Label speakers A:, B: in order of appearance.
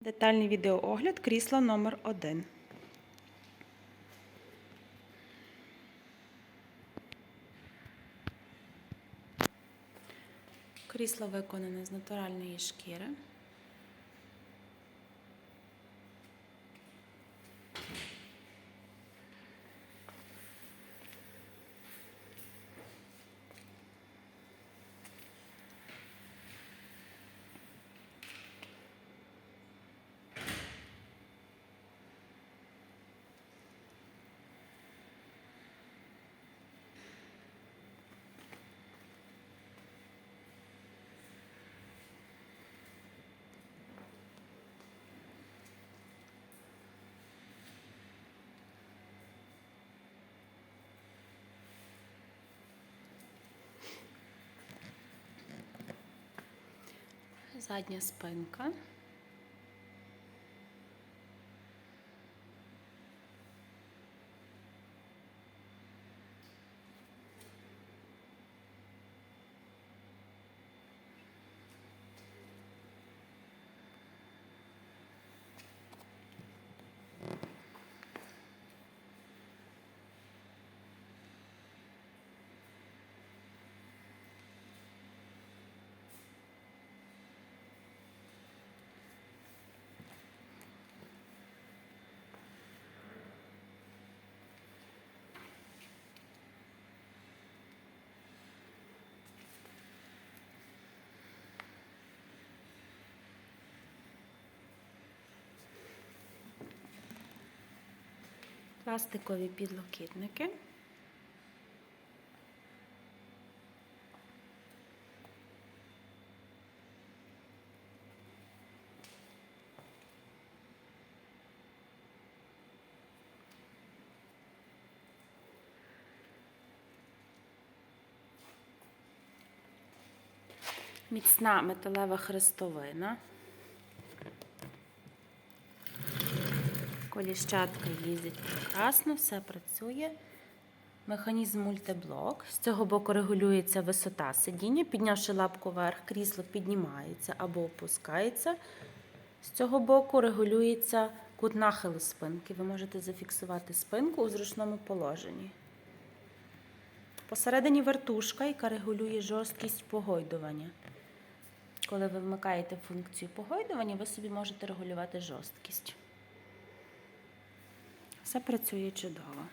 A: Детальний відеоогляд крісла номер 1 Крісло виконане з натуральної шкіри. Задня спинка. Пластикові підлокітники. Міцна металева хрестовина. Коліщатка їздить прекрасно, все працює. Механізм мультиблок. З цього боку регулюється висота сидіння. Піднявши лапку вверх, крісло піднімається або опускається. З цього боку регулюється кут нахилу спинки. Ви можете зафіксувати спинку у зручному положенні. Посередині вертушка, яка регулює жорсткість погойдування. Коли ви вмикаєте функцію погойдування, ви собі можете регулювати жорсткість. Все працює чудово.